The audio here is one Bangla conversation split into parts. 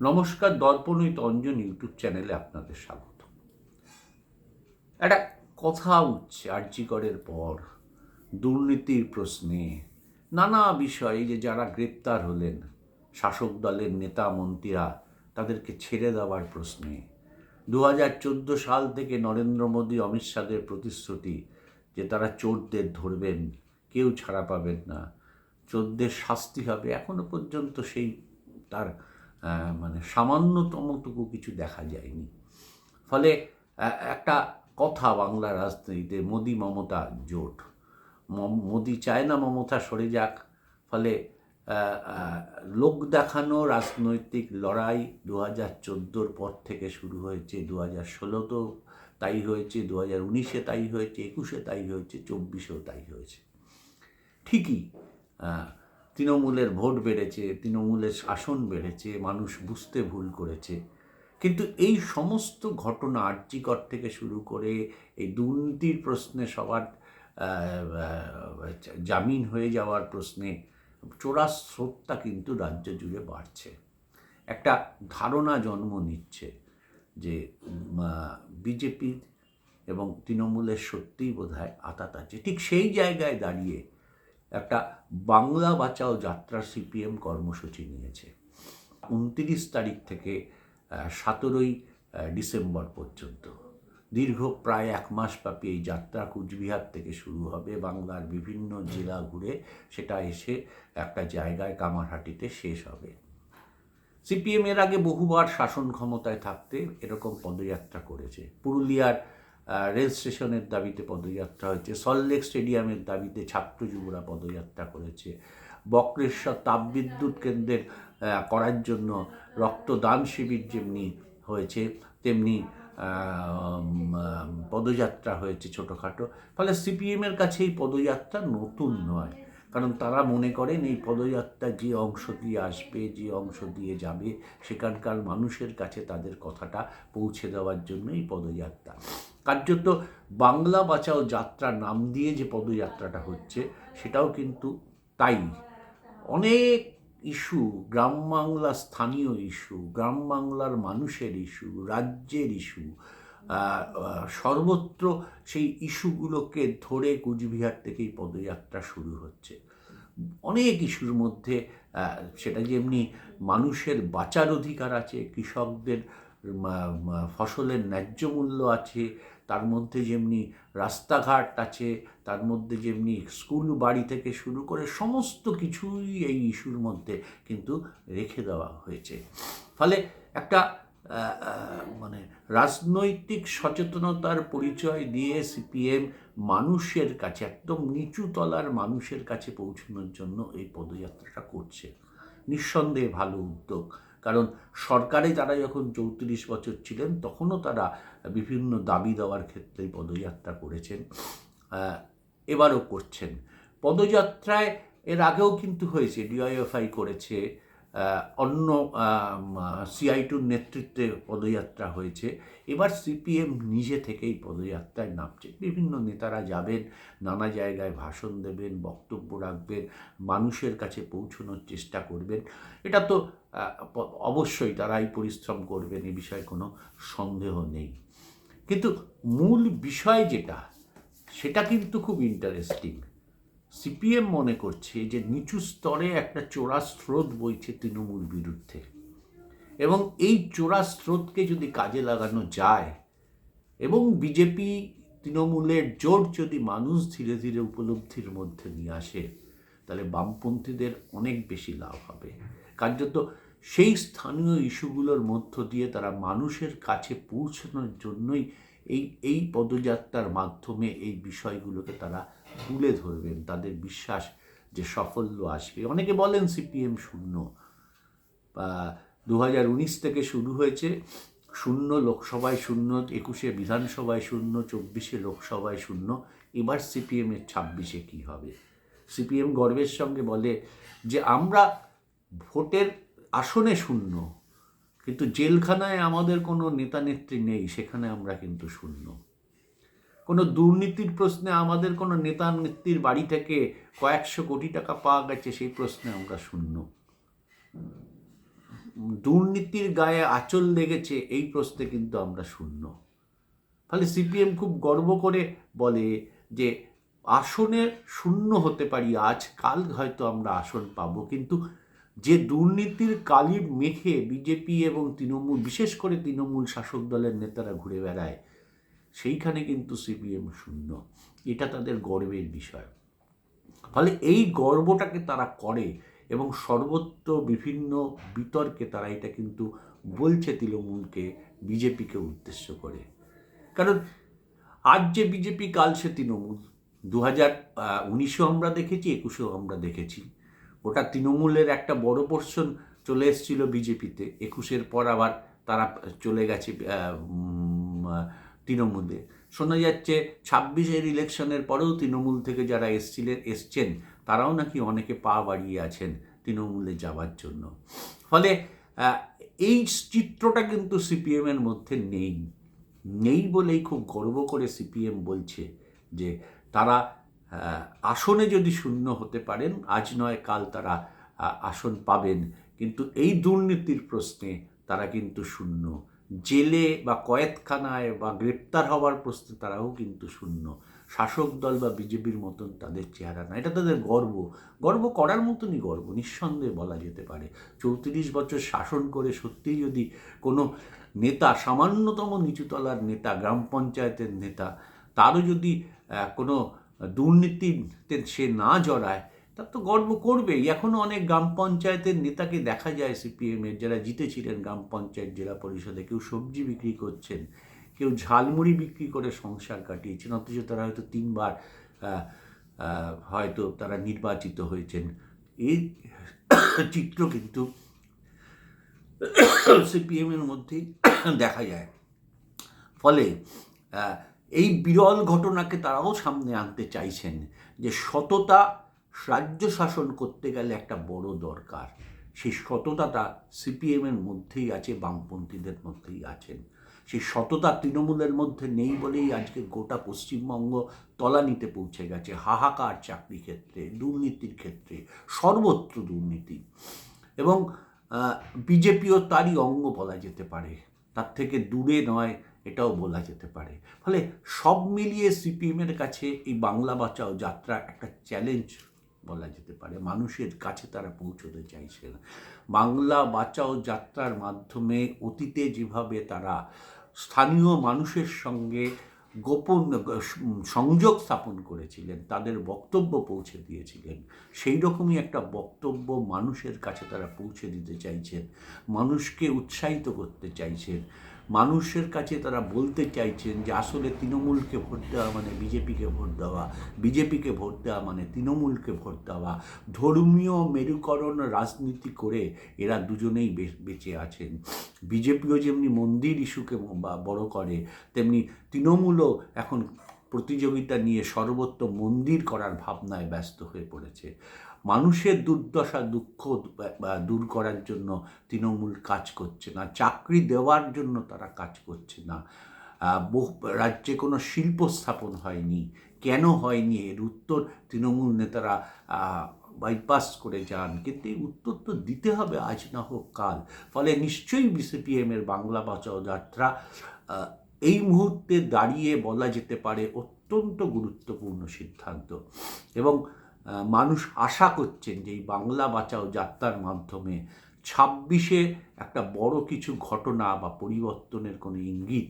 নমস্কার দর্পণিত অঞ্জন ইউটিউব চ্যানেলে আপনাদের স্বাগত। একটা কথা উঠছে আর্যিকরের পর, দুর্নীতির প্রশ্নে, নানা বিষয়ে যে যারা গ্রেপ্তার হলেন, শাসক দলের নেতা মন্ত্রীরা তাদেরকে ছেড়ে দেওয়ার প্রশ্নে দু হাজার চোদ্দ সাল থেকে নরেন্দ্র মোদী, অমিত শাহের প্রতিশ্রুতি যে তারা চোরদের ধরবেন, কেউ ছাড়া পাবেন না, চোরদের শাস্তি হবে, এখনও পর্যন্ত সেই তার মানে সামান্যতমটুকু কিছু দেখা যায়নি। ফলে একটা কথা বাংলা রাজনীতিতে, মোদি মমতা জোট। মোদি চায় না মমতা সরে যাক। ফলে লোক দেখানো, রাজনৈতিক লড়াই দু হাজার চোদ্দোর পর থেকে শুরু হয়েছে দু হাজার ষোলোতেও তাই হয়েছে দু হাজার উনিশে তাই হয়েছে, একুশে তাই হয়েছে, চব্বিশেও তাই হয়েছে। ঠিকই তৃণমূলের ভোট বেড়েছে, তৃণমূলের শাসন বেড়েছে, মানুষ বুঝতে ভুল করেছে। কিন্তু এই সমস্ত ঘটনা আর্যিকর থেকে শুরু করে এই দুর্নীতির প্রশ্নে সবার জামিন হয়ে যাওয়ার প্রশ্নে চোরা স্রোতটা কিন্তু রাজ্য জুড়ে বাড়ছে। একটা ধারণা জন্ম নিচ্ছে যে বিজেপি এবং তৃণমূলের সত্যিই বোধ হয় আতাত আছে। ঠিক সেই জায়গায় দাঁড়িয়ে একটা বাংলা বাঁচাও যাত্রা সিপিএম কর্মসূচি নিয়েছে। উনত্রিশ তারিখ থেকে সতেরোই ডিসেম্বর পর্যন্ত। দীর্ঘ প্রায় এক মাস ব্যাপী এই যাত্রা কুচবিহার থেকে শুরু হবে। বাংলার বিভিন্ন জেলা ঘুরে সেটা এসে একটা জায়গায় কামারহাটিতে শেষ হবে। সিপিএম এর আগে বহুবার শাসন ক্ষমতায় থাকতে এরকম পদযাত্রা করেছে। পুরুলিয়ার রেল স্টেশনের দাবিতে পদযাত্রা হয়েছে। সল্টলেক স্টেডিয়ামের দাবিতে ছাত্র যুবরা পদযাত্রা করেছে। বক্রেশ্বর তাপবিদ্যুৎ কেন্দ্রের করার জন্য রক্তদান শিবির যেমনি হয়েছে, তেমনি পদযাত্রা হয়েছে ছোটোখাটো। ফলে সিপিএমের কাছে এই পদযাত্রা নতুন নয়। কারণ তারা মনে করেন এই পদযাত্রা যে অংশ দিয়ে আসবে, যে অংশ দিয়ে যাবে, সেখানকার মানুষের কাছে তাদের কথাটা পৌঁছে দেওয়ার জন্য এই পদযাত্রা। কার্যত বাংলা বাঁচাও যাত্রা নাম দিয়ে যে পদযাত্রাটা হচ্ছে, সেটাও কিন্তু তাই। অনেক ইস্যু, গ্রাম বাংলা স্থানীয় ইস্যু, গ্রাম বাংলার মানুষের ইস্যু, রাজ্যের ইস্যু সর্বত্র সেই ইস্যুগুলোকে ধরে কুচবিহার থেকেই পদযাত্রা শুরু হচ্ছে। অনেক ইস্যুর মধ্যে সেটা যেমনি মানুষের বাঁচার অধিকার আছে, কৃষকদের ফসলের ন্যায্য মূল্য আছে, তার মধ্যে যেমনি রাস্তাঘাট আছে, তার মধ্যে যেমনি স্কুল বাড়ি থেকে শুরু করে সমস্ত কিছুই এই ইস্যুর মধ্যে কিন্তু রেখে দেওয়া হয়েছে। ফলে একটা মানে রাজনৈতিক সচেতনতার পরিচয় দিয়ে সিপিএম মানুষের কাছে, একদম নিচু তলার মানুষের কাছে পৌঁছানোর জন্য এই পদযাত্রাটা করছে। নিঃসন্দেহে ভালো উদ্যোগ। কারণ সরকারে তারা যখন চৌত্রিশ বছর ছিলেন, তখনও তারা বিভিন্ন দাবি দেওয়ার ক্ষেত্রে পদযাত্রা করেছেন এবারও করছেন। পদযাত্রায় এর আগেও কিন্তু হয়েছে ডিআইএফআই করেছে অন্য সিআইটুর নেতৃত্বে পদযাত্রা হয়েছে। এবার সিপিএম নিজে থেকেই পদযাত্রায় নামছে। বিভিন্ন নেতারা যাবেন, নানা জায়গায় ভাষণ দেবেন, বক্তব্য রাখবেন, মানুষের কাছে পৌঁছানোর চেষ্টা করবেন। এটা তো অবশ্যই তারাই পরিশ্রম করবেন, এ বিষয়ে কোনো সন্দেহ নেই। কিন্তু মূল বিষয় যেটা, সেটা কিন্তু খুব ইন্টারেস্টিং সিপিএম মনে করছে যে নিচু স্তরে একটা চোরা স্রোত বইছে তৃণমূল বিরুদ্ধে। এবং এই চোরা স্রোতকে যদি কাজে লাগানো যায় এবং বিজেপি তৃণমূলের জোট যদি মানুষ ধীরে ধীরে উপলব্ধির মধ্যে নিয়ে আসে, তাহলে বামপন্থীদের অনেক বেশি লাভ হবে। কার্যত সেই স্থানীয় ইস্যুগুলোর মধ্য দিয়ে তারা মানুষের কাছে পৌঁছানোর জন্যই এই এই পদযাত্রার মাধ্যমে এই বিষয়গুলোকে তারা তুলে ধরবেন, তাদের বিশ্বাস যে সাফল্য আসবে। অনেকে বলেন সিপিএম শূন্য। বা দু হাজার উনিশ থেকে শুরু হয়েছে, শূন্য, লোকসভায় শূন্য, একুশে বিধানসভায় শূন্য, চব্বিশে লোকসভায় শূন্য। এবার সিপিএমের ছাব্বিশে কী হবে? সিপিএম গর্বের সঙ্গে বলে যে, আমরা ভোটের আসনে শূন্য, কিন্তু জেলখানায় আমাদের কোনো নেতা নেত্রী নেই, সেখানে আমরা কিন্তু শূন্য। কোনো দুর্নীতির প্রশ্নে আমাদের কোনো নেতা নেত্রীর বাড়ি থেকে কয়েকশো কোটি টাকা পাওয়া গেছে, সেই প্রশ্নে আমরা শূন্য। দুর্নীতির গায়ে আঁচল লেগেছে, এই প্রশ্নে কিন্তু আমরা শূন্য। ফলে সিপিএম খুব গর্ব করে বলে যে, আসনে শূন্য হতে পারি, আজ কাল হয়তো আমরা আসন পাবো। কিন্তু যে দুর্নীতির কালি মেখে বিজেপি এবং তৃণমূল, বিশেষ করে তৃণমূল শাসক দলের নেতারা ঘুরে বেড়ায় সেইখানে কিন্তু সিপিএম শূন্য। এটা তাদের গর্বের বিষয়। ফলে এই গর্বটাকে তারা করে এবং সর্বত্র বিভিন্ন বিতর্কে তারা এটা কিন্তু বলছে তৃণমূলকে, বিজেপিকে উদ্দেশ্য করে। কারণ আজ যে বিজেপি কাল সে তৃণমূল। দু হাজার উনিশেও আমরা দেখেছি, একুশেও আমরা দেখেছি। ওটা তৃণমূলের একটা বড় পোর্শন চলে এসেছিল বিজেপিতে। একুশের পর আবার তারা চলে গেছে তৃণমূলে। শোনা যাচ্ছে ছাব্বিশের ইলেকশনের পরেও তৃণমূল থেকে যারা এসছিলেন, এসছেন, তারাও নাকি অনেকে পা বাড়িয়ে আছেন তৃণমূলে যাওয়ার জন্য। ফলে এই চিত্রটা কিন্তু সিপিএমের মধ্যে নেই। নেই বলেই খুব গর্ব করে সিপিএম বলছে যে তারা আসনে যদি শূন্য হতে পারেন, আজ নয়, কাল তারা আসন পাবেন। কিন্তু এই দুর্নীতির প্রশ্নে তারা কিন্তু শূন্য। জেলে বা কয়েদখানায় বা গ্রেপ্তার হওয়ার প্রশ্নে তারাও কিন্তু শূন্য। শাসক দল বা বিজেপির মতন তাদের চেহারা না। এটা তাদের গর্ব। গর্ব করার মতনই গর্ব, নিঃসন্দেহে বলা যেতে পারে। চৌত্রিশ বছর শাসন করে সত্যিই যদি কোনো নেতা, সামান্যতম নিচুতলার নেতা, গ্রাম পঞ্চায়েতের নেতা, তারও যদি কোনো দুর্নীতিতে সে না জড়ায় তার তো গর্ব করবেই। এখনও অনেক গ্রাম পঞ্চায়েতের নেতাকে দেখা যায় সিপিএমের যারা জিতেছিলেন গ্রাম পঞ্চায়েত জেলা পরিষদে। কেউ সবজি বিক্রি করছেন, কেউ ঝালমুড়ি বিক্রি করে সংসার কাটিয়েছেন, অথচ তারা হয়তো তিনবার হয়তো তারা নির্বাচিত হয়েছেন। এই চিত্র কিন্তু সিপিএমের মধ্যেই দেখা যায়। ফলে এই বিরল ঘটনাকে তারাও সামনে আনতে চাইছেন যে সততা রাজ্য শাসন করতে গেলে একটা বড় দরকার। সেই সততাটা সিপিএমের মধ্যেই আছে, বামপন্থীদের মধ্যেই আছেন। সেই সততা তৃণমূলের মধ্যে নেই বলেই আজকে গোটা পশ্চিমবঙ্গ তলানিতে পৌঁছে গেছে। হাহাকার চাকরি ক্ষেত্রে, দুর্নীতির ক্ষেত্রে, সর্বত্র দুর্নীতি। এবং বিজেপিও তারই অঙ্গ বলা যেতে পারে। তার থেকে দূরে নয়, এটাও বলা যেতে পারে। ফলে সব মিলিয়ে সিপিএমের কাছে এই বাংলা বাঁচাও যাত্রা একটা চ্যালেঞ্জ বলা যেতে পারে, মানুষের কাছে তারা পৌঁছতে চাইছে না। বাংলা বাঁচাও যাত্রার মাধ্যমে অতীতে যেভাবে তারা স্থানীয় মানুষের সঙ্গে গোপন সংযোগ স্থাপন করেছিলেন, তাদের বক্তব্য পৌঁছে দিয়েছিলেন, সেই রকমই একটা বক্তব্য মানুষের কাছে তারা পৌঁছে দিতে চাইছেন, মানুষকে উৎসাহিত করতে চাইছেন। মানুষের কাছে তারা বলতে চাইছেন যে আসলে তৃণমূলকে ভোট দেওয়া মানে বিজেপিকে ভোট দেওয়া, বিজেপিকে ভোট দেওয়া মানে তৃণমূলকে ভোট দেওয়া। ধর্মীয় মেরুকরণ রাজনীতি করে এরা দুজনেই বেঁচে আছেন। বিজেপিও যেমনি মন্দির ইস্যুকে বড় করে, তেমনি তৃণমূলও এখন প্রতিযোগিতা নিয়ে সর্বত্র মন্দির করার ভাবনায় ব্যস্ত হয়ে পড়েছে। মানুষের দুর্দশা, দুঃখ দূর করার জন্য তৃণমূল কাজ করছে না, চাকরি দেওয়ার জন্য তারা কাজ করছে না। বহু রাজ্যে কোনো শিল্প স্থাপন হয়নি। কেন হয়নি? এর উত্তর তৃণমূল নেতারা বাইপাস করে যান। কিন্তু এই উত্তর তো দিতে হবে, আজ না হোক কাল। ফলে নিশ্চয়ই বিসিপিএমের বাংলা বাঁচাও যাত্রা এই মুহূর্তে দাঁড়িয়ে বলা যেতে পারে অত্যন্ত গুরুত্বপূর্ণ সিদ্ধান্ত। এবং মানুষ আশা করছেন যে এই বাংলা বাঁচাও যাত্রার মাধ্যমে ছাব্বিশে একটা বড় কিছু ঘটনা বা পরিবর্তনের কোনো ইঙ্গিত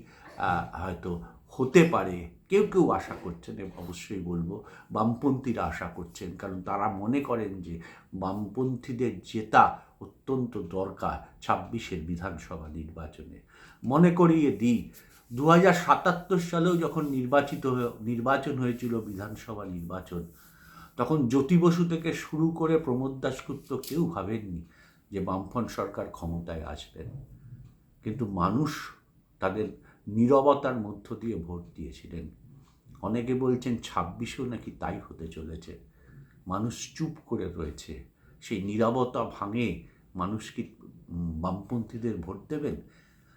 হয়তো হতে পারে। কেউ কেউ আশা করছেন অবশ্যই বলব, বামপন্থীরা আশা করছেন, কারণ তারা মনে করেন যে বামপন্থীদের জেতা অত্যন্ত দরকার ছাব্বিশের বিধানসভা নির্বাচনে। মনে করিয়ে দিই দু হাজার সাতাত্তর সালেও যখন নির্বাচিত নির্বাচন হয়েছিল বিধানসভা নির্বাচন তখন জ্যোতি বসু থেকে শুরু করে প্রমোদ দাশগুপ্ত কেউ ভাবেননি যে বামফ্রন্ট সরকার ক্ষমতায় আসবেন। কিন্তু মানুষ তাদের নীরবতার মধ্য দিয়ে ভোট দিয়েছিলেন। অনেকে বলছেন ছাব্বিশেও নাকি তাই হতে চলেছে। মানুষ চুপ করে রয়েছে। সেই নীরবতা ভাঙে মানুষ কি বামপন্থীদের ভোট দেবেন?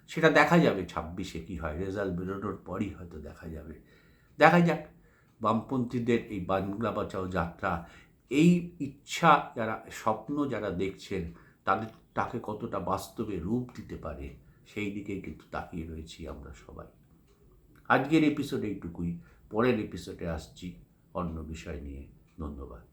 সেটা দেখা যাবে ছাব্বিশে কী হয়। রেজাল্ট বেরোনোর পরই হয়তো দেখা যাবে। দেখা যাক বামপন্থীদের এই বাংলা বাঁচাও যাত্রা এই ইচ্ছা যারা, স্বপ্ন যারা দেখছেন, তাদের, তাকে কতটা বাস্তবে রূপ দিতে পারে, সেই দিকে কিন্তু তাকিয়ে রয়েছি আমরা সবাই। আজকের এপিসোডে এইটুকুই, পরের এপিসোডে আসছি অন্য বিষয় নিয়ে। ধন্যবাদ।